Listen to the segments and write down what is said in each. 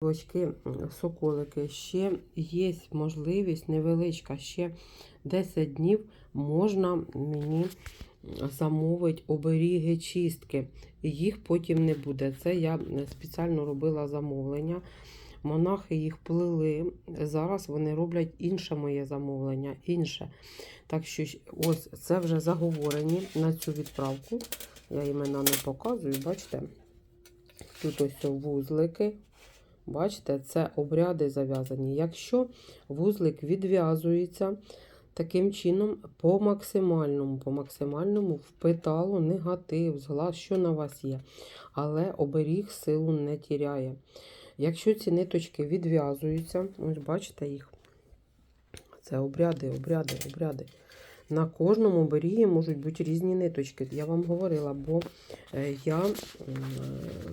Очки, соколики, ще є можливість невеличка, ще 10 днів можна мені замовити оберіги чистки. Їх потім не буде. Це я спеціально робила замовлення. Монахи їх плели. Зараз вони роблять інше моє замовлення. інше. Так що ось це вже заговорені на цю відправку. Я імена не показую, бачите? Тут ось вузлики. Бачите, це обряди зав'язані. Якщо вузлик відв'язується таким чином, по максимальному, по максимальному впитало негатив, зглаз, що на вас є. Але оберіг силу не тіряє. Якщо ці ниточки відв'язуються, ось бачите їх. Це обряди, обряди, обряди. На кожному оберігі можуть бути різні ниточки. Я вам говорила, бо е, я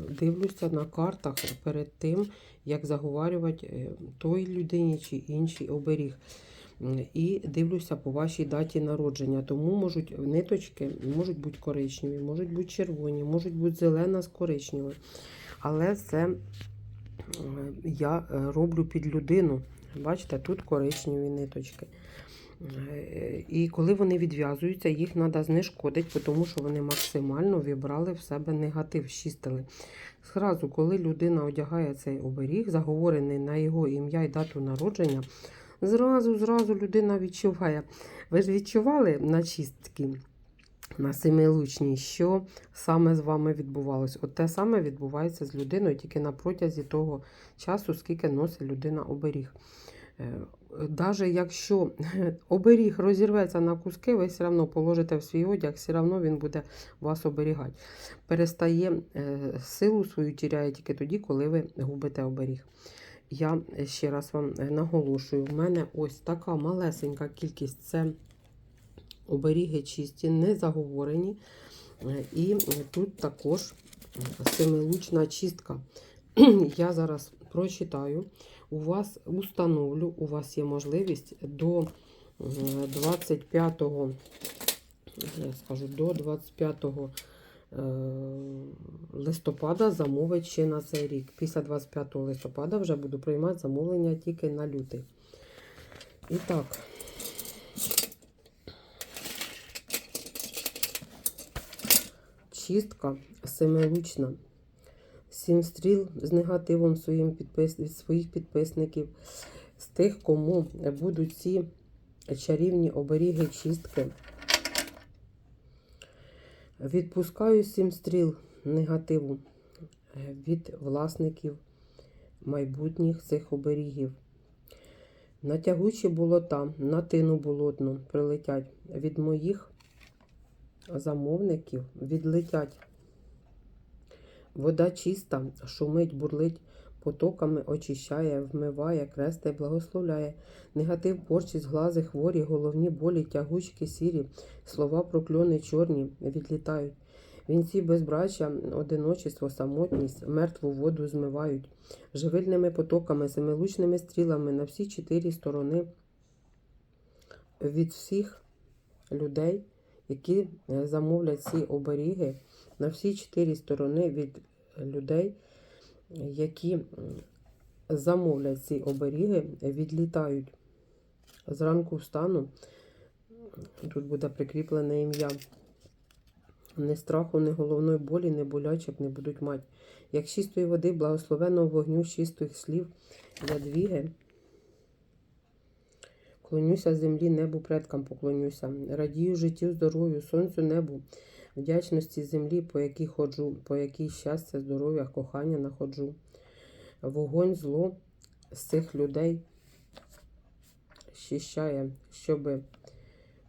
дивлюся на картах перед тим, як заговарювати е, той людині чи інший оберіг. І дивлюся по вашій даті народження. Тому можуть ниточки можуть бути коричневі, можуть бути червоні, можуть бути зелена з коричневою. Але це е, я е, роблю під людину. Бачите, тут коричневі ниточки. Е, І коли вони відв'язуються, їх треба знешкодити, тому що вони максимально вібрали в себе негатив, чистили. Зразу, коли людина одягає цей оберіг, заговорений на його ім'я і дату народження, зразу, зразу людина відчуває. Ви ж відчували на чистки, на семилучній, що саме з вами відбувалось? От те саме відбувається з людиною тільки на протязі того часу, скільки носить людина оберіг. Навіть якщо оберіг розірветься на куски, ви все одно положите в свій одяг, все одно він буде вас оберігати. Перестає е, силу свою тіряє тільки тоді, коли ви губите оберіг. Я ще раз вам е, наголошую, в мене ось така малесенька кількість це оберіги чисті, не заговорені. Е, І тут також семилучна чистка. Я зараз прочитаю у вас установлю, у вас є можливість до е, 25 я скажу, до 25 е, листопада замовити ще на цей рік. Після 25 листопада вже буду приймати замовлення тільки на лютий. І так. Чистка семилучна сім стріл з негативом своїм підпис... своїх підписників, з тих, кому будуть ці чарівні оберіги чистки. Відпускаю сім стріл негативу е, від власників майбутніх цих оберігів. На тягучі болота, на тину болотну прилетять від моїх замовників, відлетять Вода чиста, шумить, бурлить, потоками очищає, вмиває, кресте, благословляє. Негатив, порчі, зглази, хворі, головні болі, тягучки, сірі, слова прокльони чорні відлітають. Вінці безбрачя, одиночество, самотність, мертву воду змивають, живильними потоками, семилучними стрілами на всі чотири сторони від всіх людей, які е, замовлять ці оберіги на всі чотири сторони від людей, які замовлять ці оберіги, відлітають. Зранку встану, тут буде прикріплене ім'я. Ні страху, ні головної болі, ні болячок не будуть мати. Як чистої води, благословенного вогню, чистих слів, ядвіги. Клонюся землі, небу предкам поклонюся. Радію життю, здоров'ю, сонцю, небу вдячності землі, по якій ходжу, по якій щастя, здоров'я, кохання находжу. Вогонь зло з цих людей щищає, щоб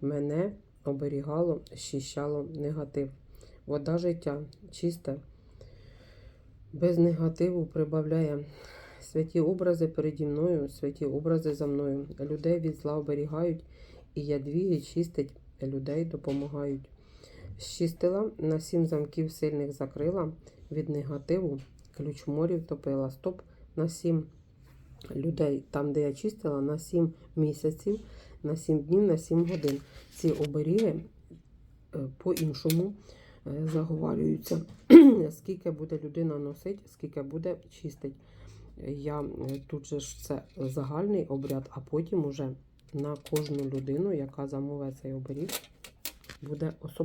мене оберігало, щищало негатив. Вода життя чисте, без негативу прибавляє. Святі образи переді мною, святі образи за мною. Людей від зла оберігають, і ядвіги чистить, людей допомагають. Щистила, на сім замків сильних закрила, від негативу ключ морів топила. Стоп на сім людей, там, де я чистила, на сім місяців, на сім днів, на сім годин. Ці оберіги е, по-іншому е, заговарюються. скільки буде людина носити, скільки буде чистить. Я тут же ж це загальний обряд, а потім уже на кожну людину, яка замовить цей оберіг, буде особливо.